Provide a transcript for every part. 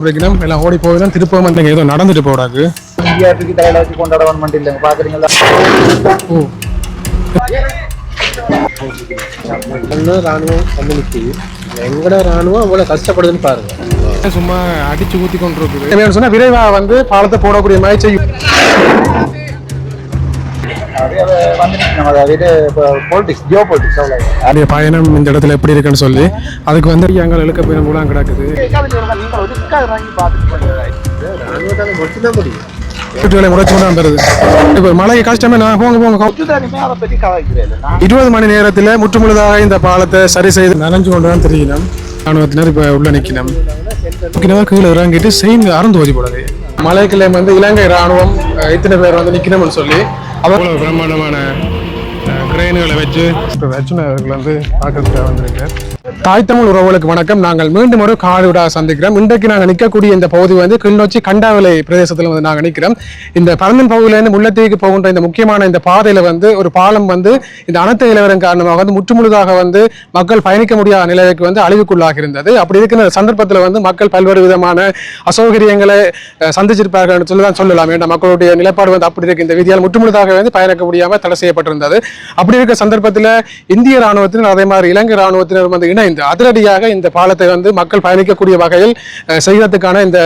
வைக்கணும் எல்லாம் ஓடி போயிடும் திருப்பம் வந்து ஏதோ நடந்துட்டு போடாது இந்தியா தூக்கி தலையில வச்சு கொண்டாடவன் மட்டும் இல்லைங்க பாக்குறீங்களா? ஓ. ராணுவம் நிற்கிது எங்கட ராணுவம் அவ்வளோ கஷ்டப்படுதுன்னு பாருங்க. சும்மா அடிச்சு ஊத்தி கொண்டு இருக்குது சொன்னா விரைவா வந்து பாலத்தை போடக்கூடிய மாதிரி செய்யும் அதே பயணம் இந்த இடத்துல எப்படி இருக்குன்னு சொல்லி அதுக்கு வந்து எங்கள் இழுக்க பயணம் கூட கிடக்குது. நீங்கள் ஒதுக்காக வாங்கி பார்த்துட்டு ராணுவத்தால் மட்டும்தான் முடியும். வீட்டுகளை முறைச்சு கொண்டு வந்துடுது இப்போ மழை கஷ்டமே நான் போங்க போங்க இருபது மணி நேரத்தில் முற்றுமுழுதாக இந்த பாலத்தை சரி செய்து நனைஞ்சு கொண்டு தான் தெரியணும் ராணுவத்தினர் இப்போ உள்ள நிற்கணும் கீழே இறங்கிட்டு செய்து அறந்து ஓதி போடுது. மலைக்கிழமை வந்து இலங்கை ராணுவம் இத்தனை பேர் வந்து நிற்கணும்னு சொல்லி அவ்வளோ பிரம்மாண்டமான கிரெயின்களை வச்சு இப்போ வச்சுனர்கள் வந்து பார்க்கறதுக்காக வந்திருக்கேன். தாய் தமிழ் உறவுகளுக்கு வணக்கம். நாங்கள் மீண்டும் ஒரு காடுவிடா சந்திக்கிறோம். இன்றைக்கு நாங்கள் நிற்கக்கூடிய இந்த பகுதி வந்து கிளிநொச்சி கண்டாவிலை பிரதேசத்தில் வந்து நாங்கள் நிற்கிறோம். இந்த பரந்தன் பகுதியிலேருந்து முள்ளத்தீவுக்கு போகின்ற இந்த முக்கியமான இந்த பாதையில் வந்து ஒரு பாலம் வந்து இந்த அனைத்து நிலவரம் காரணமாக வந்து முற்றுமுழுதாக வந்து மக்கள் பயணிக்க முடியாத நிலைக்கு வந்து அழிவுக்குள்ளாக இருந்தது அப்படி இருக்கிற சந்தர்ப்பத்தில் வந்து மக்கள் பல்வேறு விதமான அசௌகரியங்களை சந்திச்சிருப்பார்கள் சொல்லி தான் சொல்லலாம். ஏன்னா மக்களுடைய நிலைப்பாடு வந்து அப்படி இருக்கு இந்த விதியால் முற்றுமுழுதாக வந்து பயணிக்க முடியாமல் தடை செய்யப்பட்டிருந்தது. அப்படி இருக்க சந்தர்ப்பத்தில் இந்திய ராணுவத்தினர் அதே மாதிரி இலங்கை ராணுவத்தினர் வந்து இணைந்து அதிரடியாக இந்த பாலத்தை வந்து மக்கள் பயணிக்கக்கூடிய வகையில் செய்வதற்கான இந்த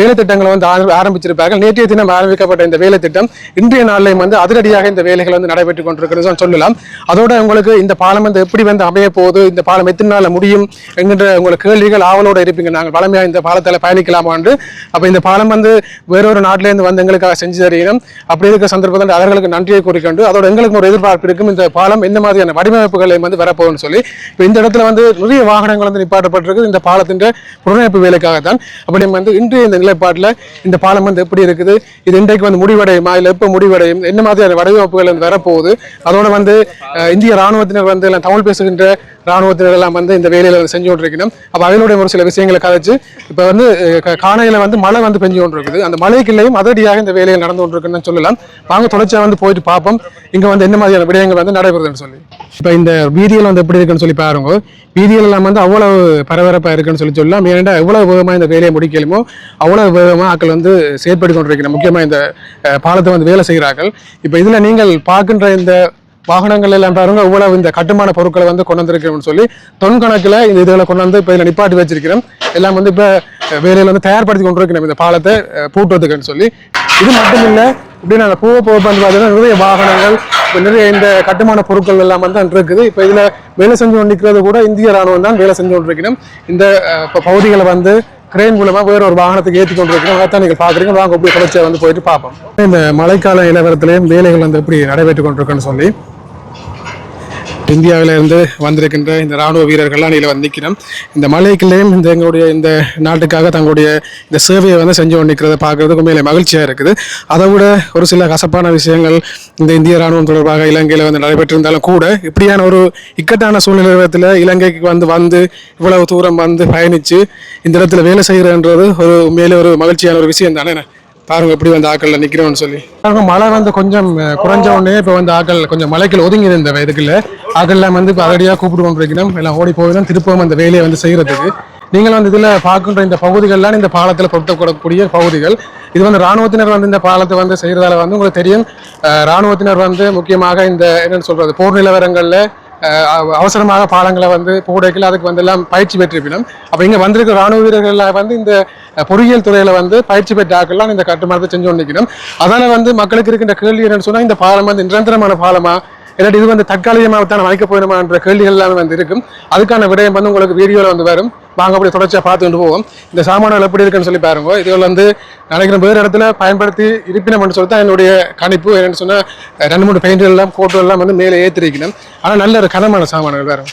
வேலை திட்டங்களை வந்து ஆரம்பிச்சிருப்பார்கள். நேற்றைய தினம் ஆரம்பிக்கப்பட்ட இந்த வேலை திட்டம் இன்றைய நாளிலையும் வந்து அதிரடியாக இந்த வேலைகள் வந்து நடைபெற்றுக் கொண்டிருக்கிறது தான் சொல்லலாம். அதோட உங்களுக்கு இந்த பாலம் வந்து எப்படி வந்து அமைய போகுது இந்த பாலம் எத்தனை நாளில் முடியும் என்கின்ற உங்களுக்கு கேள்விகள் ஆவலோடு இருப்பீங்க. நாங்கள் பழமையாக இந்த பாலத்தில் பயணிக்கலாமா என்று. அப்போ இந்த பாலம் வந்து வேறொரு நாட்டிலேருந்து வந்து எங்களுக்காக செஞ்சு தருகிறோம் அப்படி இருக்க சந்தர்ப்பத்தில் அவர்களுக்கு நன்றியை கூறிக்கொண்டு அதோட எங்களுக்கு ஒரு எதிர்பார்ப்பு இருக்கும். இந்த பாலம் எந்த மாதிரியான வடிவமைப்புகளை வந்து வரப்போகுன்னு சொல்லி இப்போ இந்த இடத்துல வந்து நிறைய வாகனங்கள் வந்து நிப்பாட்டப்பட்டிருக்குது. இந்த பாலத்தின் புனரமைப்பு வேலைக்காகத்தான். அப்படி வந்து இன்றைய இந்த நிலைப்பாட்டில் இந்த பாலம் வந்து எப்படி இருக்குது? இது இன்றைக்கு வந்து முடிவடையுமா? இல்லை எப்போ முடிவடையும்? என்ன மாதிரியான வடிவமைப்புகள் வந்து வரப்போகுது? அதோட வந்து இந்திய ராணுவத்தினர் வந்து எல்லாம் தமிழ் பேசுகின்ற ராணுவத்தினர் எல்லாம் வந்து இந்த வேலையில் வந்து செஞ்சு கொண்டிருக்கணும். அப்போ அதனுடைய ஒரு சில விஷயங்களை கதைச்சு இப்போ வந்து காணையில் க- வந்து மழை வந்து பெஞ்சு கொண்டிருக்குது. அந்த மழைக்குள்ளேயும் அதடியாக இந்த வேலைகள் நடந்து கொண்டிருக்குன்னு சொல்லலாம். வாங்க தொடர்ச்சியாக வந்து போயிட்டு பார்ப்போம். இங்கே வந்து என்ன மாதிரியான விடயங்கள் வந்து நடைபெறுதுன்னு சொல்லி. இப்போ இந்த வீதியில் வந்து எப்படி இருக்குன்னு சொல்லி பாருங்க. செய்திகள் எல்லாம் வந்து அவ்வளவு பரபரப்பாக இருக்குன்னு சொல்லி சொல்லலாம். ஏன்னா எவ்வளவு வேகமாக இந்த வேலையை முடிக்கலுமோ அவ்வளவு வேகமாக ஆக்கள் வந்து செயற்பட்டு கொண்டிருக்கிற முக்கியமாக இந்த பாலத்தை வந்து வேலை செய்கிறார்கள். இப்போ இதில் நீங்கள் பார்க்கின்ற இந்த வாகனங்கள் எல்லாம் பாருங்க இவ்வளவு இந்த கட்டுமான பொருட்களை வந்து கொண்டு வந்திருக்கிறோம்னு சொல்லி தொன் கணக்கில் இந்த இதுகளை கொண்டு வந்து இப்போ இதில் நிப்பாட்டி வச்சிருக்கிறோம். எல்லாம் வந்து இப்போ வேலையில் வந்து தயார்படுத்தி கொண்டு இருக்கணும் இந்த பாலத்தை பூட்டுறதுக்குன்னு சொல்லி. இது மட்டும் இல்லை இப்படி நாங்கள் போக போக வந்து பார்த்தீங்கன்னா நிறைய வாகனங்கள் இப்போ நிறைய இந்த கட்டுமான பொருட்கள் எல்லாம் வந்து இருக்குது. இப்போ இதில் வேலை செஞ்சு கொண்டிருக்கிறது கூட இந்திய ராணுவம் தான் வேலை செஞ்சு கொண்டிருக்கணும். இந்த இப்போ பகுதிகளை வந்து கிரெயின் மூலமாக வேற ஒரு வாகனத்துக்கு ஏற்றி அதை அதான் நீங்கள் பார்க்குறீங்க. வாங்க எப்படி தொடர்ச்சியாக வந்து போயிட்டு பார்ப்போம். இந்த மழைக்கால நிலவரத்திலையும் வேலைகள் வந்து எப்படி நடைபெற்று கொண்டிருக்குன்னு சொல்லி. இந்தியாவிலிருந்து வந்திருக்கின்ற இந்த ராணுவ வீரர்கள்லாம் இதில் வந்து நிற்கிறோம் இந்த மலைக்குள்ளேயும் இந்த எங்களுடைய இந்த நாட்டுக்காக தங்களுடைய இந்த சேவையை வந்து செஞ்சு கொண்டிருக்கிறத பார்க்குறதுக்கு மேலே மகிழ்ச்சியாக இருக்குது. அதை விட ஒரு சில கசப்பான விஷயங்கள் இந்த இந்திய ராணுவம் தொடர்பாக இலங்கையில் வந்து நடைபெற்றிருந்தாலும் கூட இப்படியான ஒரு இக்கட்டான சூழ்நிலத்தில் இலங்கைக்கு வந்து வந்து இவ்வளவு தூரம் வந்து பயணித்து இந்த இடத்துல வேலை செய்கிறன்றது ஒரு மேலே ஒரு மகிழ்ச்சியான ஒரு விஷயம் தானே? பாருங்க எப்படி வந்து ஆக்கள்ல நிக்கிறோம்னு சொல்லி. பாருங்க மழை வந்து கொஞ்சம் குறைஞ்ச உடனே இப்போ வந்து ஆக்கள் கொஞ்சம் மலைக்குள்ள ஒதுங்கி இருந்த இதுக்குள்ள. ஆக்கள்லாம் வந்து இப்போ அதிரடியாக கூப்பிட்டு கொண்டிருக்கணும். எல்லாம் ஓடி போய் தான் திருப்பவும் அந்த வேலையை வந்து செய்யறதுக்கு. நீங்கள் வந்து இதில் பார்க்கின்ற இந்த பகுதிகள்லாம் இந்த பாலத்தில் பொருத்தப்படக்கூடிய பகுதிகள். இது வந்து ராணுவத்தினர் வந்து இந்த பாலத்தை வந்து செய்யறதால வந்து உங்களுக்கு தெரியும். ராணுவத்தினர் வந்து முக்கியமாக இந்த என்னன்னு சொல்றது போர் நிலவரங்களில் அவசரமாக பாலங்களை வந்து போடைகள் அதுக்கு வந்து எல்லாம் பயிற்சி பெற்றிருப்பினும் அப்போ இங்கே வந்திருக்கிற ராணுவ வீரர்கள் வந்து இந்த பொறியியல் துறையில் வந்து பயிற்சி பெற்றாக்கள்லாம் இந்த கட்டுமானத்தை செஞ்சு கொண்டிருக்கணும் அதனால் வந்து மக்களுக்கு இருக்கின்ற கேள்வி என்னென்னு சொன்னால் இந்த பாலம் வந்து நிரந்தரமான பாலமாக இல்லாட்டி இது வந்து தற்காலிகமாக தான் வைக்க போயிடுமான்ற கேள்விகள் எல்லாமே வந்து இருக்கும். அதுக்கான விடயம் வந்து உங்களுக்கு வீடியோவில் வந்து வரும். வாங்க அப்படி தொடர்ச்சியாக பார்த்துட்டு போவோம். இந்த சாமான்கள் எப்படி இருக்குன்னு சொல்லி பாருங்க. இதில் வந்து நினைக்கிற வேறு இடத்துல பயன்படுத்தி இருப்பினம் சொல்லி தான் என்னுடைய கணிப்பு. என்னென்னு சொன்னால் ரெண்டு மூணு பெயிண்ட் எல்லாம் கோட்டு எல்லாம் வந்து மேலே ஏற்றிருக்கணும். ஆனால் நல்ல ஒரு கனமான சாமான்கள் வேறு.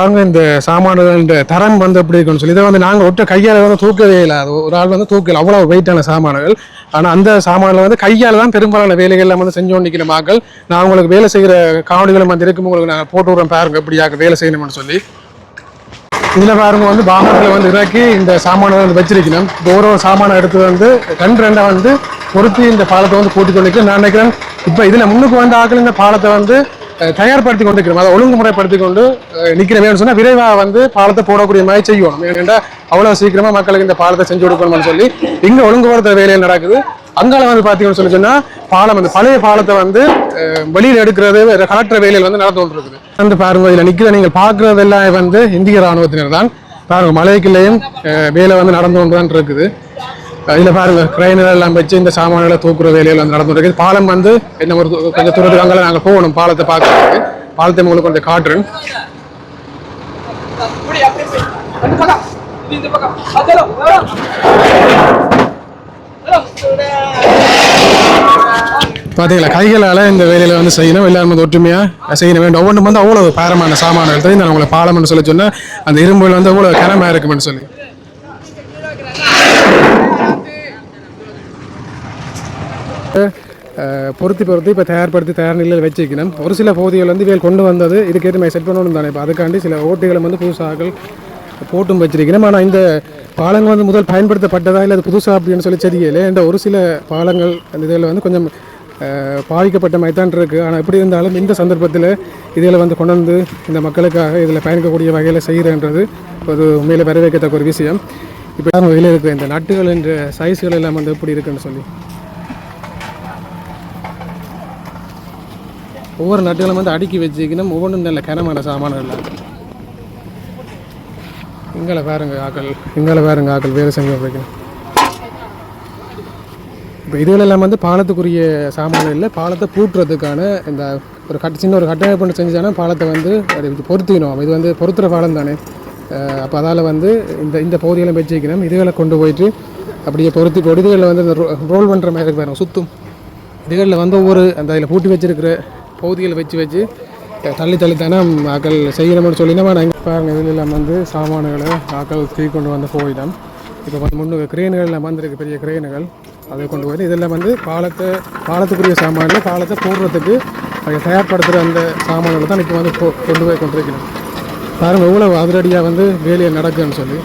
பாருங்க இந்த சாமான்கள் இந்த தரம் வந்து எப்படி இருக்குன்னு சொல்லி. இதை வந்து நாங்கள் ஒட்ட கையால் வந்து தூக்கவே இல்லை. ஒரு ஆள் வந்து தூக்கல. அவ்வளோ வெயிட்டான சாமான்கள். ஆனால் அந்த சாமான்களை வந்து கையால் தான் பெரும்பாலான வேலைகள் எல்லாம் வந்து செஞ்சு கொண்டிருக்கிற மக்கள். நான் உங்களுக்கு வேலை செய்கிற காவடிகளும் வந்து இருக்கும் உங்களுக்கு நான் போட்டு விட்றேன் பாருங்க எப்படியாக வேலை செய்யணும்னு சொல்லி. இதில் பாருங்க வந்து வாகனங்களை வந்து இறக்கி இந்த சாமானை வந்து வச்சிருக்கணும். இப்போ ஒரு ஒரு சாமானை எடுத்து வந்து ரெண்டு ரெண்டை வந்து பொருத்தி இந்த பாலத்தை வந்து கூட்டி கொண்டு நான் நினைக்கிறேன் இப்போ இதில் முன்னுக்கு வந்த ஆட்கள் இந்த பாலத்தை வந்து தயார்படுத்தி கொண்டு இருக்கிறோம். அதை ஒழுங்குமுறைப்படுத்தி கொண்டு நிற்கிறமே. சொன்னால் சொன்னா விரைவாக வந்து பாலத்தை போடக்கூடிய மாதிரி செய்யணும். ஏனென்றா அவ்வளவு சீக்கிரமா மக்களுக்கு இந்த பாலத்தை செஞ்சு கொடுக்கணும்னு சொல்லி இங்க ஒழுங்குபடுத்த வேலையில் நடக்குது. அங்கால வந்து பாத்தீங்கன்னு சொல்லி சொன்னா பாலம் வந்து பழைய பாலத்தை வந்து வெளியில் வெளியில எடுக்கிறது கலெக்டர் வேலையில் வந்து நடந்து கொண்டிருக்குது. வந்து பாருங்க இதுல நிக்கிற நீங்கள் பார்க்கறதெல்லாம் வந்து இந்திய ராணுவத்தினர் தான். பாருங்க மலைக்குள்ளேயும் வேலை வந்து நடந்து கொண்டு தான் இருக்குது. இதில் பாருங்க கிரைனர் எல்லாம் வச்சு இந்த சாமான்களை தூக்குற வேலையில் வந்து நடந்துருக்கு பாலம் வந்து என்ன ஒரு கொஞ்சம் தூரத்துக்கு அங்கே நாங்கள் போகணும் பாலத்தை பார்க்கறதுக்கு. பாலத்தை உங்களுக்கு கொஞ்சம் காட்டுறேன். பார்த்தீங்களா கைகளால் இந்த வேலையில் வந்து செய்யணும். எல்லாரும் வந்து ஒற்றுமையாக செய்யணும். வேண்டும் ஒவ்வொன்றும் வந்து அவ்வளோ பாரமான சாமான்கள் தெரியும் நான் உங்களை பாலம்னு சொல்லி சொன்னால் அந்த இரும்புகள் வந்து அவ்வளோ கனமாக இருக்குமென்னு சொல்லி. பொருத்தி பொருத்தி இப்போ தயார்படுத்தி தயார் நிலையில் வச்சிருக்கணும் ஒரு சில பகுதிகள் வந்து இவைகள் கொண்டு வந்தது இதுக்கேற்ற மாதிரி செட் பண்ணணும் தானே. இப்போ அதுக்காண்டி சில ஓட்டுகளை வந்து புதுசாக போட்டும் வச்சிருக்கணும் ஆனால் இந்த பாலங்கள் வந்து முதல் பயன்படுத்தப்பட்டதா இல்லை அது புதுசாக அப்படின்னு சொல்லி தெரியல. இந்த ஒரு சில பாலங்கள் அந்த இதில் வந்து கொஞ்சம் பாதிக்கப்பட்ட மாதிரி தான் இருக்குது ஆனால் எப்படி இருந்தாலும் இந்த சந்தர்ப்பத்தில் இதில் வந்து கொண்டு வந்து இந்த மக்களுக்காக இதில் பயணிக்கக்கூடிய வகையில் செய்கிறன்றது ஒரு உண்மையில் வரவேற்கத்தக்க ஒரு விஷயம். இப்போ வகையில் இருக்கிற இந்த நட்டுகள் என்ற சைஸ்கள் எல்லாம் வந்து எப்படி இருக்குன்னு சொல்லி. ஒவ்வொரு நட்டுகளும் வந்து அடுக்கி வச்சுக்கணும் ஒவ்வொன்றும் நல்ல கனமான சாமான்கள் இங்கே பாருங்க ஆக்கள். இங்கே பாருங்க ஆக்கள். வேறு சங்கம் வைக்கணும் இப்போ இதுகளெல்லாம் வந்து பாலத்துக்குரிய சாமான்கள் இல்லை. பாலத்தை பூட்டுறதுக்கான இந்த ஒரு கட்ட சின்ன ஒரு கட்டமைப்பு செஞ்சுட்டானா பாலத்தை வந்து அது பொருத்திக்கணும். இது வந்து பொருத்துகிற பாலம் தானே. அப்போ அதால் வந்து இந்த இந்த பகுதிகளை வச்சுக்கணும் இதுகளை கொண்டு போயிட்டு அப்படியே பொருத்தி போட்டு இதுகளில் வந்து இந்த ரோல் பண்ணுற மாதிரி இருக்கு பாருங்கள் சுத்தும். இதுகளில் வந்து ஒவ்வொரு அந்த இதில் பூட்டி வச்சிருக்கிற பகுதிகளை வச்சு வச்சு தள்ளி தள்ளி தானே ஆக்கள் செய்யணும்னு சொல்லி நம்ம நாங்கள் பாருங்க இதில் எல்லாம் வந்து சாமான்களை ஆக்கள் தூக்கி கொண்டு வந்த போயிடும். இப்போ வந்து முன்னு கிரேன்கள் எல்லாம் வந்திருக்கு பெரிய கிரேன்கள். அதை கொண்டு போய் இதெல்லாம் வந்து பாலத்தை பாலத்துக்குரிய சாமான்கள் பாலத்தை போடுறதுக்கு அதை தயார்படுத்துகிற அந்த சாமான்களை தான் இப்போ வந்து கொ- கொண்டு போய் கொண்டிருக்கணும் பாருங்கள் எவ்வளோ அதிரடியாக வந்து வேலையை நடக்குதுன்னு சொல்லி.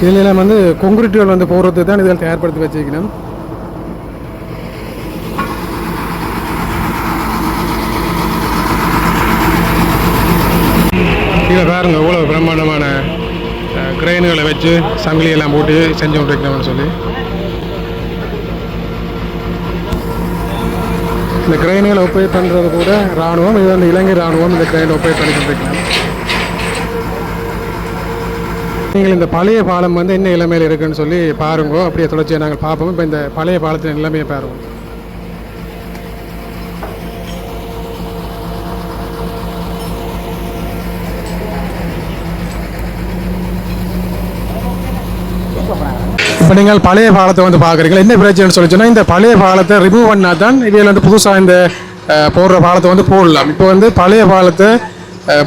இதில் எல்லாம் வந்து கொங்குரிட்டுகள் வந்து போகிறது தான் இதில் தயார்படுத்தி வச்சுக்கணும் இதில் பாருங்க எவ்வளோ பிரம்மாண்டமான கிரெயின்களை வச்சு சங்கிலி எல்லாம் போட்டு செஞ்சு கொண்டிருக்கணும்னு சொல்லி. இந்த கிரெயின்களை ஒப்பேட் பண்ணுறது கூட ராணுவம் இது வந்து இலங்கை ராணுவம் இந்த கிரெயினை ஒப்பேட் பண்ணி கொண்டிருக்கணும். நீங்கள் இந்த பழைய பாலம் வந்து என்ன இளமையில் இருக்குன்னு சொல்லி பாருங்க. அப்படியே தொடர்ச்சியாக நாங்கள் பார்ப்போம். இப்போ இந்த பழைய பாலத்தின் நிலைமையை பாருவோம் இப்போ நீங்கள் பழைய பாலத்தை வந்து பார்க்குறீங்களா என்ன பிரச்சனைன்னு சொல்லி சொன்னால் இந்த பழைய பாலத்தை ரிமூவ் பண்ணால் தான் இதில் வந்து புதுசாக இந்த போடுற பாலத்தை வந்து போடலாம். இப்போ வந்து பழைய பாலத்தை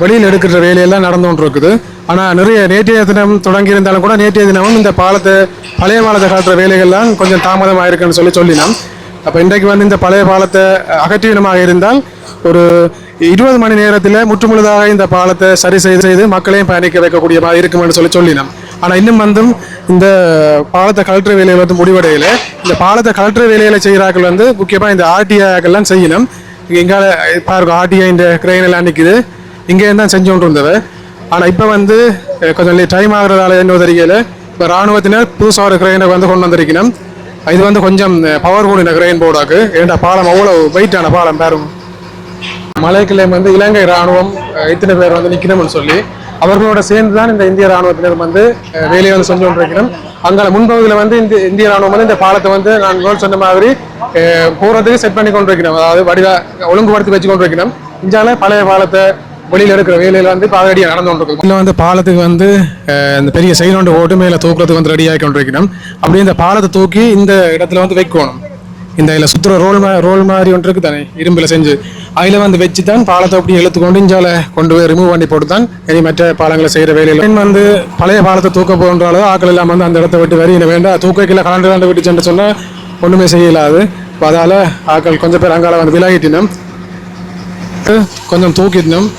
வெளியில் எடுக்கிற வேலையெல்லாம் நடந்து கொண்டு இருக்குது ஆனால் நிறைய நேற்றைய தினம் தொடங்கி இருந்தாலும் கூட நேற்றைய தினமும் இந்த பாலத்தை பழைய பாலத்தை காட்டுற வேலைகள்லாம் கொஞ்சம் தாமதமாக இருக்குன்னு சொல்லி சொல்லினோம். அப்போ இன்றைக்கு வந்து இந்த பழைய பாலத்தை அகற்றினமாக இருந்தால் ஒரு இருபது மணி நேரத்தில் முற்றுமுழுதாக இந்த பாலத்தை சரி செய்து செய்து மக்களையும் பயணிக்க வைக்கக்கூடிய மாதிரி இருக்கும்னு சொல்லி சொல்லினோம். ஆனால் இன்னும் வந்தும் இந்த பாலத்தை கலெக்டர் வேலையில் வந்து முடிவடையில. இந்த பாலத்தை கலெக்டர் வேலையில் செய்கிறார்கள் வந்து முக்கியமாக இந்த ஆர்டிஐக்கெல்லாம் செய்யணும். இங்கே பாருங்க ஆர்டிஐ இந்த கிரெயின் எல்லாம் நிற்குது இங்கேயும் தான் செஞ்சு கொண்டு இருந்தது ஆனால் இப்போ வந்து கொஞ்சம் டைம் ஆகிறதால என்ன தெரியல. இப்போ ராணுவத்தினர் புதுசாக ஒரு கிரெயினை வந்து கொண்டு வந்திருக்கணும். இது வந்து கொஞ்சம் பவர் கூடின கிரெயின் போர்டாக்கு ஏன்டா பாலம் அவ்வளோ வெயிட்டான பாலம் பேரும். மலைக்கிழமை வந்து இலங்கை ராணுவம் இத்தனை பேர் வந்து நிற்கணும்னு சொல்லி அவர்களோட சேர்ந்து தான் இந்த இந்திய ராணுவத்தினர் வந்து வேலையை வந்து செஞ்சு கொண்டிருக்கிறோம் அங்கே முன்பகுதியில் வந்து இந்த இந்திய ராணுவம் வந்து இந்த பாலத்தை வந்து நான் சொன்ன மாதிரி போகிறதுக்கு செட் பண்ணி கொண்டிருக்கிறோம் அதாவது வடிவா ஒழுங்குபடுத்தி வச்சு கொண்டிருக்கிறோம் இந்தியாவில் பழைய பாலத்தை வெளியில் இருக்கிற வேலையில் வந்து இப்போ ரெடியாக நடந்து கொண்டிருக்கும் இல்லை வந்து பாலத்துக்கு வந்து இந்த பெரிய செயலோண்டு ஓட்டு மேலே தூக்குறதுக்கு வந்து ரெடியாகி கொண்டிருக்கணும். அப்படியே இந்த பாலத்தை தூக்கி இந்த இடத்துல வந்து வைக்கணும். இந்த இதில் சுற்றுற ரோல் மா ரோல் மாதிரி ஒன்று இருக்குது தானே இரும்பில் செஞ்சு. அதில் வந்து வச்சு தான் பாலத்தை அப்படி இழுத்து கொண்டு இஞ்சால கொண்டு போய் ரிமூவ் பண்ணி போட்டு தான் இனி மற்ற பாலங்களை செய்கிற வேலையில் வந்து பழைய பாலத்தை தூக்க போன்றாலும் ஆக்கள் இல்லாமல் வந்து அந்த இடத்த விட்டு வரி வேண்டாம். தூக்கக்கில் கலண்டு கலண்டு விட்டு சென்று சொன்னால் ஒன்றுமே செய்யலாது. இப்போ அதால் ஆக்கள் கொஞ்சம் பேர் அங்கால வந்து விலகிட்டினோம். கொஞ்சம் தூக்கிட்டினோம்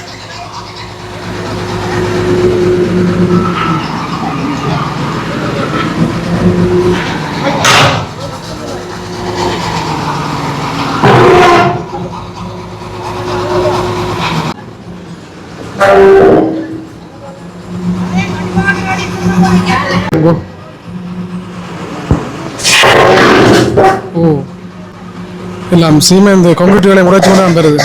எல்லாம் சீமை கான்கிரீட்டுகளை முறைச்சு கொண்டு வந்துடுது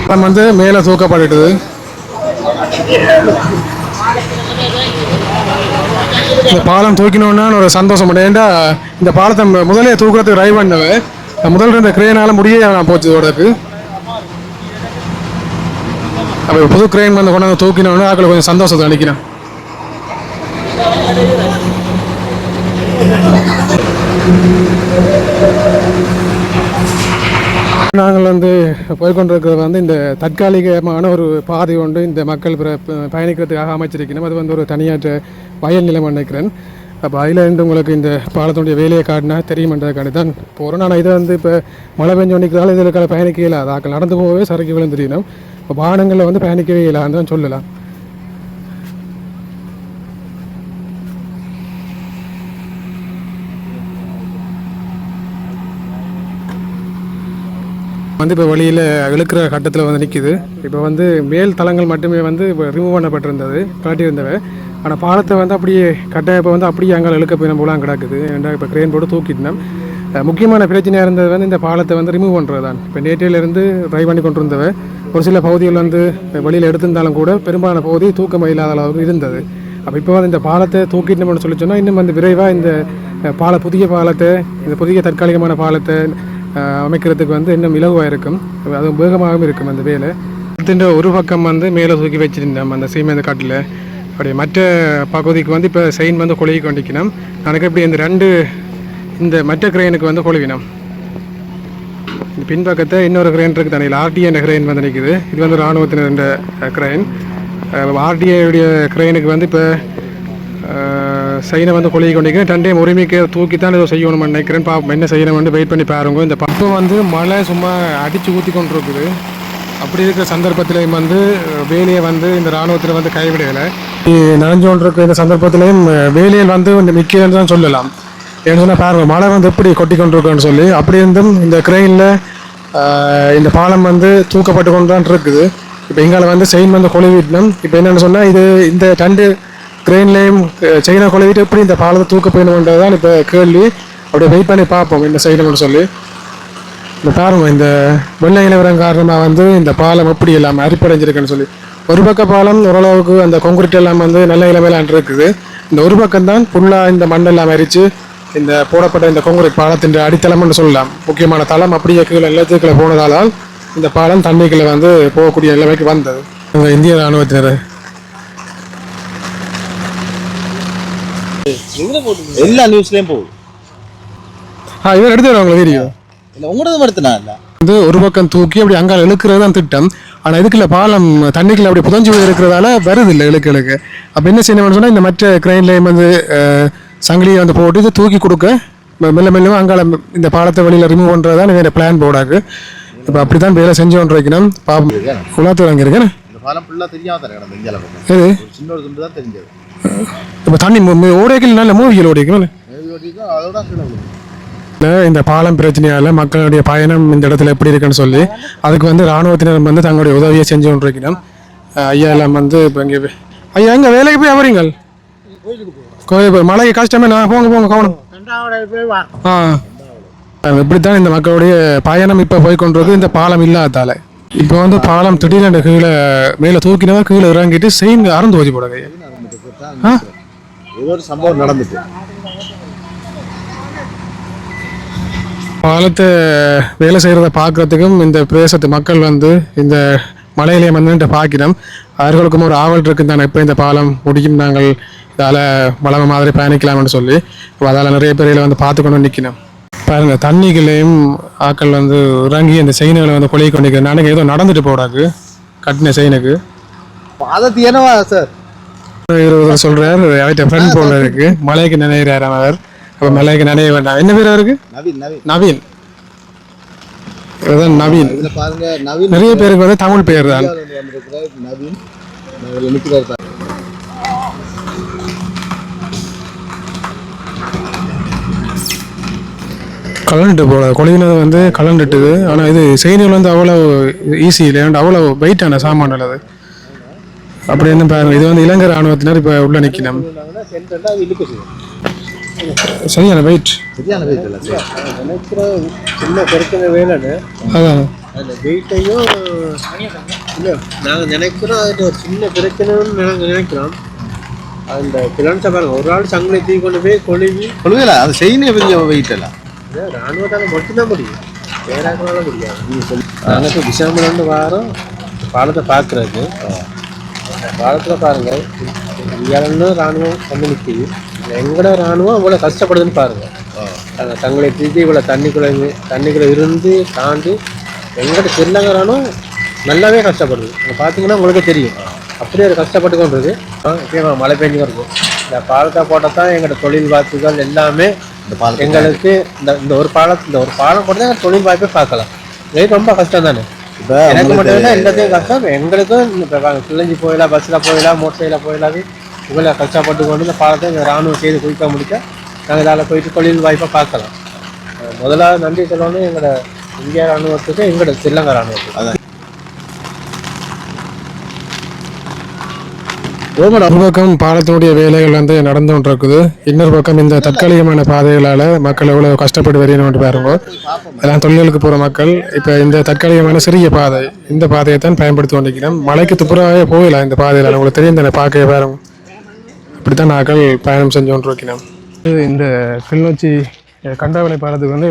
பாலம் வந்து மேலே தூக்கப்பட்டுது இந்த பாலம் தூக்கினோன்னா ஒரு சந்தோஷம். உண்டு. ஏன்டா இந்த பாலத்தை முதலே தூக்குறதுக்கு ட்ரை பண்ணவன்? முதல்ல இந்த கிரேனால முடியே நான் போச்சு இதோடக்கு அப்போ புது கிரெயின் வந்து கொண்டாந்து தூக்கினோன்னு ஆக்களை கொஞ்சம் சந்தோஷத்தை அளிக்கிறேன். நாங்கள் வந்து போய்கொண்டிருக்கிறது வந்து இந்த தற்காலிகமான ஒரு பாதை ஒன்று இந்த மக்கள் பிற ப- பயணிக்கிறதுக்காக அமைச்சிருக்கணும் அது வந்து ஒரு தனியாற்ற வயல் நிலம் நினைக்கிறேன். அப்போ அதில் இருந்து உங்களுக்கு இந்த பாலத்தினுடைய வேலையை காட்டினா தெரியுமன்றதுக்காண்டி தான் போகிறோம் ஆனால் இதை வந்து இப்போ மழை பெஞ்சு ஒன்றிக்கிறதால இதில் பயணிக்க இல்லாத ஆக்கள் நடந்து போகவே சரக்கு விழுந்துடணும் இப்போ வாகனங்களில் வந்து பயணிக்கவே இல்லை. தான் சொல்லலாம். வந்து இப்போ வழியில் இழுக்கிற கட்டத்தில் வந்து நிற்கிது இப்போ வந்து மேல் தளங்கள் மட்டுமே வந்து இப்போ ரிமூவ் பண்ணப்பட்டிருந்தது. காட்டியிருந்தவை. ஆனால் பாலத்தை வந்து அப்படியே கட்டாய இப்போ வந்து அப்படியே அங்கே இழுக்க போயின போலாம் கிடக்குது. ஏன்னா இப்போ கிரேன் போட்டு தூக்கிட்டோம் முக்கியமான பிரச்சனையாக இருந்தது வந்து இந்த பாலத்தை வந்து ரிமூவ் பண்ணுறது தான் இப்போ நேற்றையிலேருந்து ட்ரைவ் பண்ணி கொண்டு இருந்தவ ஒரு சில பகுதிகள் வந்து வெளியில் எடுத்திருந்தாலும் கூட பெரும்பாலான பகுதி தூக்கம் இல்லாத அளவுக்கு இருந்தது. அப்போ இப்போ வந்து இந்த பாலத்தை தூக்கிட்டோம்னு சொல்லி சொன்னால் இன்னும் வந்து விரைவாக இந்த பால புதிய பாலத்தை இந்த புதிய தற்காலிகமான பாலத்தை அமைக்கிறதுக்கு வந்து இன்னும் இலகுவாக இருக்கும். அது வேகமாகவும் இருக்கும் அந்த வேலை. அடுத்த ஒரு பக்கம் வந்து மேலே தூக்கி வச்சிருந்தோம் அந்த சீமேந்த காட்டில். அப்படியே மற்ற பகுதிக்கு வந்து இப்போ செயின் வந்து கொழுகி கொண்டிக்கணும் எனக்கு இப்படி இந்த ரெண்டு இந்த மற்ற கிரெயினுக்கு வந்து கொழுவினம் பின்பக்கத்தை இன்னொரு கிரெயின் இருக்குது தனியில். ஆர்டிஏ என்ற கிரெயின் வந்து நிற்குது இது வந்து இராணுவத்தினர் இந்த கிரெயின் ஆர்டிஏடைய கிரெயினுக்கு வந்து இப்போ சைனை வந்து கொழுகி கொண்டிருக்கிறேன் ரெண்டையும் உரிமைக்கு தூக்கி தான் ஏதோ செய்யணும்னு நினைக்கிறேன். பாப்போம் என்ன செய்யணும்னு வந்து வெயிட் பண்ணி பாருங்க. இந்த பக்கம் வந்து மழை சும்மா அடித்து ஊற்றி கொண்டு இருக்குது அப்படி இருக்கிற சந்தர்ப்பத்திலையும் வந்து வேலையை வந்து இந்த இராணுவத்தில் வந்து கைவிடலை. நனைஞ்சு கொண்டிருக்கிற இந்த சந்தர்ப்பத்திலையும் வேலையில் வந்து இந்த நிற்கிறேன்னு தான் சொல்லலாம். ஏன்னு சொன்னால் பாருங்க மழை வந்து எப்படி கொட்டி கொண்டிருக்குன்னு சொல்லி அப்படி இருந்தும் இந்த கிரெயினில் இந்த பாலம் வந்து தூக்கப்பட்டு கொண்டு தான் இருக்குது. இப்போ எங்களை வந்து செயின் வந்து கொழுவிட்டோம் இப்போ என்னென்னு சொன்னால் இது இந்த ரெண்டு கிரெயின்லேயும் செயினை கொழுவிட்டு எப்படி இந்த பாலத்தை தூக்க போயணுன்றது தான் இப்போ கேள்வி. அப்படியே வெயிட் பண்ணி பார்ப்போம் இந்த செய்யணும்னு சொல்லி. இந்த பாருங்கள் இந்த வெள்ளை நிலவரம் காரணமாக வந்து இந்த பாலம் எப்படி இல்லாமல் அரிப்படைஞ்சிருக்குன்னு சொல்லி. ஒரு பக்க பாலம் ஓரளவுக்கு அந்த கொங்குரிட் எல்லாம் வந்து நல்ல இளமையிலான் இருக்குது. இந்த ஒரு பக்கம் தான் ஃபுல்லாக இந்த மண்ணெல்லாம் அரித்து இந்த போடப்பட்ட இந்த கொங்குரிட் பாலத்தின் அடித்தளம்னு சொல்லலாம். முக்கியமான தளம் அப்படியே கீழே நிலத்துக்குள்ள போனதால் இந்த பாலம் தண்ணிக்குள்ள வந்து போகக்கூடிய நிலைமைக்கு வந்தது. இந்த இந்திய ராணுவத்தினர். எல்லா நியூஸ்லயும் போகுது. ஆ இவர் எடுத்து உங்களை வீடியோ? இல்ல உங்களது மறுத்தனா இல்ல. வந்து ஒரு பக்கம் தூக்கி அப்படி அங்கால இழுக்கிறது தான் திட்டம். ஆனால் இதுக்குள்ள பாலம் தண்ணிக்குள்ள அப்படி புதஞ்சு இருக்கிறதால வருது இல்லை இழுக்க இழுக்க. அப்போ என்ன செய்யணும்னு சொன்னால் இந்த மற்ற கிரெயின்லேயும் வந்து சங்கிலியை வந்து போட்டு இதை தூக்கி கொடுக்க மெல்ல மெல்ல அங்கால இந்த பாலத்தை வெளியில் ரிமூவ் பண்ணுறது தான் வேறு பிளான் போடாக்கு. இப்போ அப்படி தான் வேலை செஞ்சு கொண்டு வைக்கணும் பாப்போம் குளத்து வாங்கி இருக்கேன் இது இப்போ தண்ணி ஓடைகள் நல்ல மூவிகள் விழுது. இந்த பாலம் பிரச்சனையால மக்களுடைய பயணம் இந்த இடத்துல எப்படி இருக்குன்னு சொல்லி அதுக்கு வந்து ராணுவத்தினர் வந்து தங்களுடைய உதவியை செஞ்சு கொண்டிருக்கணும். அஹ் ஐயா எல்லாம் வந்து இப்போ இங்கே ஐயா எங்க வேலைக்கு போய் அவரீங்கள் கோயில் போய். மழைக்கு கஷ்டமே நான் போங்க போங்க கவனம். ஆ. இப்படித்தான் இந்த மக்களுடைய பயணம் இப்போ போய் கொண்டிருக்கு. இந்த பாலம் இல்லாதால இப்போ வந்து பாலம் திடீர்னு கீழே மேலே தூக்கினவா கீழே இறங்கிட்டு செயின் அறந்து ஓதி போடுங்க ஆ? ஒரு சம்பவம் நடந்துட்டு. பாலத்தை வேலை செய்கிறத பார்க்கறதுக்கும் இந்த பிரதேசத்து மக்கள் வந்து இந்த மலையிலே வந்து பார்க்கிறோம் அவர்களுக்கும் ஒரு ஆவல் இருக்குது தானே எப்போ இந்த பாலம் முடிக்கும் நாங்கள் இதால் வளம மாதிரி பயணிக்கலாம்னு சொல்லி அதால் நிறைய பேர் இதில் வந்து பார்த்து கொண்டு நிற்கணும் பாருங்க தண்ணிகளையும் ஆட்கள் வந்து இறங்கி அந்த செயின்களை வந்து கொலை கொண்டிருக்கிறேன் நாளைக்கு ஏதோ நடந்துட்டு போடாக்கு கட்டின செயினுக்கு. பாதத்து ஏனவா சார்? இருபது சொல்றார் அவர்கிட்ட ஃப்ரெண்ட் போல இருக்கு. மலைக்கு நினைக்கிறார் அவர். அப்போ மலைக்கு நினைய வேண்டாம். என்ன பேர் அவருக்கு? நவீன் நவீன். நவீன். நவீன். இதுல பாருங்க நவீன் நிறைய பேருக்கு வந்து தமிழ் பேர் தான். நவீன். கலந்துட்டு போல. கொழுவினது வந்து கலந்துட்டுது ஆனால் இது செய்திகள் வந்து அவ்வளோ ஈஸி இல்லை அவ்வளோ வெயிட்டான சாமான் அது. அப்படி என்ன பாருங்க இது வந்து இலங்கை ராணுவத்தினர் இப்போ உள்ள நிற்கணும் சரியான வெயிட் சரியான வெயிட் இல்லை நினைக்கிற சின்ன பிரச்சனை வேலைன்னு அதான் அந்த வெயிட்டையும் இல்லை நாங்கள் நினைக்கிறோம் அது ஒரு சின்ன பிரச்சனைன்னு நாங்கள் நினைக்கிறோம். அந்த பிளான்ஸை பாருங்க ஒரு ஆள் சங்கிலி தூக்கி கொண்டு போய் கொழுவி கொள்கையில அது செய்யணும் பெரிய வெயிட் இல்லை. ராணுவத்தால் மட்டும்தான் முடியும் வேறாக்களால முடியாது நீங்கள் இப்போ டிசம்பர்லேருந்து வாரம் பாலத்தை பார்க்குறது பாலத்தில் பாருங்க இந்தியாவிலேருந்து ராணுவம் வந்து நிற்கிது எங்கட ராணுவம் அவ்வளோ கஷ்டப்படுதுன்னு பாருங்க அந்த தங்களை தூக்கி இவ்வளோ தண்ணிக்குள்ளே தண்ணிக்குள்ளே இருந்து தாண்டி எங்கட ஸ்ரீலங்கா ராணுவம் நல்லாவே கஷ்டப்படுது நீங்கள் பார்த்தீங்கன்னா உங்களுக்கே தெரியும் அப்படியே அது கஷ்டப்பட்டு கொண்டிருக்கு இப்போ மழை பெஞ்சு இருக்கும் இந்த பாலத்தை போட்டால் தான் எங்களோட தொழில் வாய்ப்புகள் எல்லாமே இந்த பாலத்தை எங்களுக்கு இந்த இந்த ஒரு பாலம் இந்த ஒரு பாலம் போட்டு தான் தொழில் வாய்ப்பே பார்க்கலாம். இது ரொம்ப கஷ்டம் தானே இப்போ எனக்கு மட்டும் இல்லை எல்லாத்தையும் கஷ்டம். எங்களுக்கும் இப்போ பிள்ளைஞ்சி போயிடலாம் பஸ்ஸில் போயிடலாம் மோட்டர் சைடில் போயிடலாம். இவ்வளோ கஷ்டப்பட்டு கொண்டு இந்த பாலத்தை இந்த ராணுவம் செய்து குயிக்க முடிக்க நாங்கள் இதால் போயிட்டு தொழில் வாய்ப்பை பார்க்கலாம். முதலாவது நன்றி சொல்லணும் எங்களோட இந்தியா ராணுவத்துக்கு எங்களோட ஸ்ரீலங்கா ராணுவத்துக்கு ஒரு பக்கம் பாலத்தினுடைய வேலைகள் வந்து நடந்து கொண்டிருக்குது. இன்னொரு பக்கம் இந்த தற்காலிகமான பாதைகளால் மக்கள் எவ்வளோ கஷ்டப்பட்டு வரணும் பாருங்க. எல்லாம் தொழில்களுக்கு போகிற மக்கள் இப்போ இந்த தற்காலிகமான சிறிய பாதை இந்த பாதையை தான் பயன்படுத்தி கொண்டிருக்கிறோம். மலைக்கு துப்புரவாகவே போகலாம் இந்த பாதையில். உங்களுக்கு தெரியும் தானே பார்க்கவே பாருங்க. இப்படி தான் நாங்கள் பயணம் செஞ்சு கொண்டிருக்கிறோம். இந்த கிளிநொச்சி கண்டாவளை பாலத்துக்கு வந்து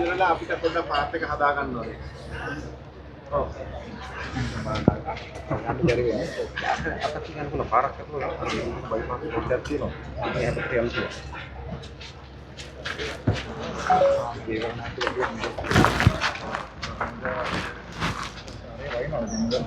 ඉවරලා අපිට පොඩ්ඩ පාත් එක හදා ගන්න ඕනේ. ඔව්. යන්න බැරි වෙනවා. අපිට කියන්න පුළුවන් පාරක් කරලා බයිපාස් පොඩ්ඩක් තියෙනවා. මේ හැපට යන්න පුළුවන්. ඒක නාටකයක් නේ. ඒක වයින්වල දෙන්න.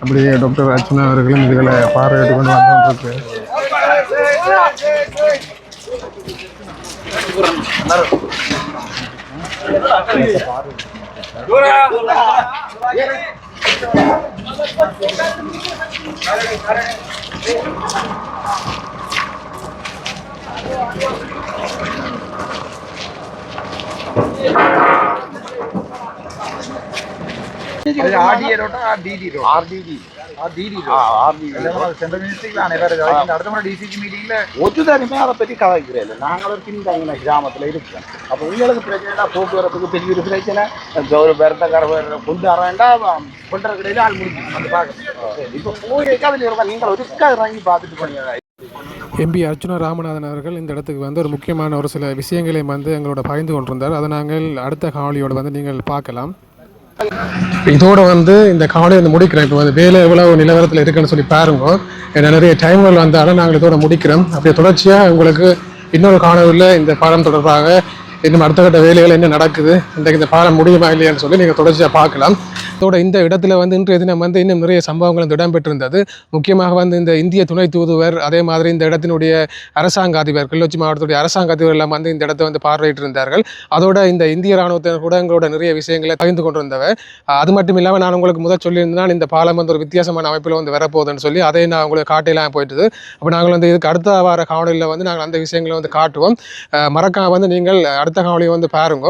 அப்படி டாக்டர் அர்ச்சனா அவர்களும் இதுகளை பார்வையிட்டு கொண்டு வந்துருக்கு பார்வை Thank you. ஒத்துதாரியுமே அதை பற்றி கதைக்கிறேன் இல்லை. நாங்களும் பின்தங்கின கிராமத்தில் இருக்கிறோம் அப்போ உங்களுக்கு பிரச்சனை போக்குவரத்துக்கு பெரிய ஒரு பிரச்சனை. ஒரு பெருந்தக்கார கொண்டு வர வேண்டாம். கொண்டு ஆள் முடிஞ்சு பார்க்கணும். இப்போ அதில் நீங்கள் ஒருக்கா இறங்கி பார்த்துட்டு போனீங்க. எம்பி அர்ச்சுனா ராமநாதன் அவர்கள் இந்த இடத்துக்கு வந்து ஒரு முக்கியமான ஒரு சில விஷயங்களை வந்து எங்களோட பகிர்ந்து கொண்டிருந்தார். அதை நாங்கள் அடுத்த காணொலியோட வந்து நீங்கள் பார்க்கலாம். இதோட வந்து இந்த காணொலி வந்து முடிக்கிறேன். இப்போ வந்து வேலை எவ்வளவு நிலவரத்தில் இருக்குன்னு சொல்லி பாருங்க. ஏன்னா நிறைய டைம்கள் வந்தாலும் நாங்கள் இதோட முடிக்கிறோம். அப்படியே தொடர்ச்சியாக உங்களுக்கு இன்னொரு காணொலியில் இந்த பாடம் தொடர்பாக இன்னும் அடுத்த கட்ட வேலைகள் என்ன நடக்குது? இன்றைக்கு இந்த பாலம் முடியுமா இல்லையான்னு சொல்லி நீங்கள் தொடர்ச்சியாக பார்க்கலாம். இதோட இந்த இடத்துல வந்து இன்றைய தினம் வந்து இன்னும் நிறைய சம்பவங்கள் வந்து இடம்பெற்றிருந்தது. முக்கியமாக வந்து இந்த இந்திய துணை தூதுவர் அதே மாதிரி இந்த இடத்தினுடைய அரசாங்க அதிபர் கிள்ளச்சி மாவட்டத்துடைய அரசாங்க அதிபர் எல்லாம் வந்து இந்த இடத்தை வந்து பார்வையிட்டு இருந்தார்கள் அதோட இந்த இந்திய ராணுவத்தினர் கூட எங்களோட நிறைய விஷயங்களை பகிர்ந்து கொண்டிருந்தவர். அது மட்டும் இல்லாமல் நான் உங்களுக்கு முதல் சொல்லியிருந்தேன் இந்த பாலம் வந்து ஒரு வித்தியாசமான அமைப்பில் வந்து வரப்போகுதுன்னு சொல்லி அதை நான் உங்களுக்கு காட்டையெல்லாம் போயிட்டுது. அப்போ நாங்கள் வந்து இதுக்கு அடுத்த வார காணொலியில் வந்து நாங்கள் அந்த விஷயங்களை வந்து காட்டுவோம். மறக்காம வந்து நீங்கள் அடுத்த காவலையும் வந்து பாருங்க.